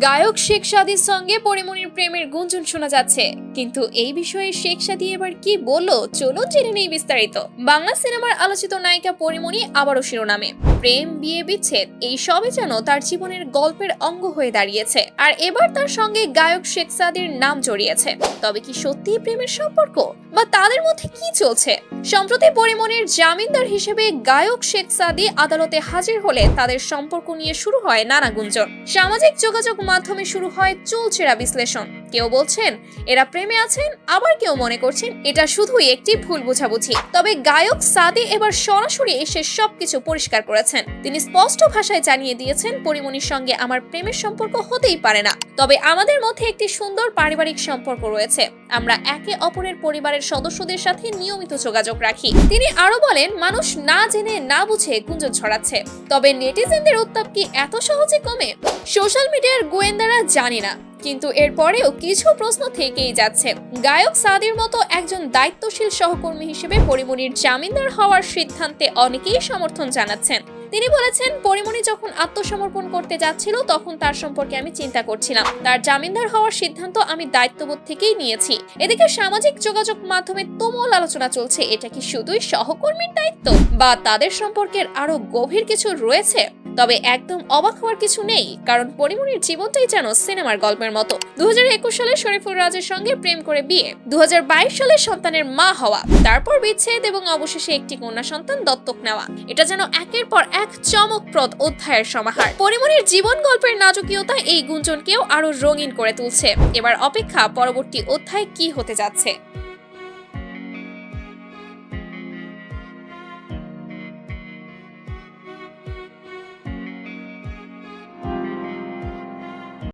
গায়ক শেখ সাদির সঙ্গে পরিমনির প্রেমের গুঞ্জন শোনা যাচ্ছে। কিন্তু এই বিষয়ে শেখ সাদি এবার কি বলল, চলুন জেনে নেই বিস্তারিত। বাংলা সিনেমার আলোচিত নায়িকা পরিমনি আবারও শিরোনামে। প্রেম, বিয়ে, বিচ্ছেদ এই সবই যেন তার জীবনের গল্পের অঙ্গ হয়ে দাঁড়িয়েছে আর এবার তার সঙ্গে গায়ক শেখ সাদির নাম জড়িয়েছে। তবে কি সত্যিই প্রেমের সম্পর্ক? বা তাদের মধ্যে কি চলছে? সম্প্রতি পরিমণির জামিনদার হিসেবে গায়ক শেখ সাদি আদালতে হাজির হলে তাদের সম্পর্ক নিয়ে শুরু হয় নানা গুঞ্জন। সামাজিক যোগাযোগ মাধ্যমে শুরু হয় চুলচেরা বিশ্লেষণ। কেউ বলছেন, এরা প্রেমে আছেন আবার কেউ মনে করছেন, এটা শুধুই একটি ভুল বোঝাবুঝি। তবে গায়ক সাদি এবার সরাসরি এসে সবকিছু পরিষ্কার করেছেন তিনি স্পষ্ট ভাষায় জানিয়ে দিয়েছেন পরিমণির সঙ্গে আমার প্রেমের সম্পর্ক হতেই পারে না। তবে আমাদের মধ্যে একটি সুন্দর পারিবারিক সম্পর্ক রয়েছে। আমরা একে অপরের পরিবারের সদস্যদের সাথে নিয়মিত যোগাযোগ রাখি। তিনি আরও বলেন, মানুষ না জেনে, না বুঝে গুঞ্জন ছড়াচ্ছে। তবে নেটিজেনদের উত্তাপ কি এত সহজে কমে? সোশ্যাল মিডিয়ার গোয়েন্দারা জানি না। কিন্তু এরপরেও কিছু প্রশ্ন থেকেই যাচ্ছে। গায়ক সাদির মতো একজন দায়িত্বশীল সহকর্মী হিসেবে পরিমণির জামিনদার হওয়ার সিদ্ধান্তে অনেকেই সমর্থন জানাচ্ছেন। তিনি বলেছেন, পরিমণি যখন আত্মসমর্পণ করতে যাচ্ছিল, তখন তার সম্পর্কে আমি চিন্তা করছিলাম। তার জামিনদার হওয়ার সিদ্ধান্ত আমি দায়িত্ববোধ থেকেই নিয়েছি। এদিকে সামাজিক যোগাযোগ মাধ্যমে তুমুল আলোচনা চলছে। এটা কি শুধুই সহকর্মীর দায়িত্ব? বা তাদের সম্পর্কের আরও গভীর কিছু রয়েছে? তবে একদম অবাক হওয়ার কিছু নেই, কারণ পরিমণির জীবনটাই যেন সিনেমার গল্পের মতো। দু হাজার একুশ সালে শরীফুল রাজের সঙ্গে প্রেম করে বিয়ে দু হাজার বাইশ সালে সন্তানের মা হওয়া, তারপর বিচ্ছেদ এবং অবশেষে একটি কন্যা সন্তান দত্তক নেওয়া। এটা যেন একের পর এক চমকপ্রদ অধ্যায়ের সমাহার। পরিমণির জীবন গল্পের নাটকীয়তা এই গুঞ্জনকেও আরও রঙিন করে তুলছে। এবার অপেক্ষা পরবর্তী অধ্যায় কি হতে যাচ্ছে?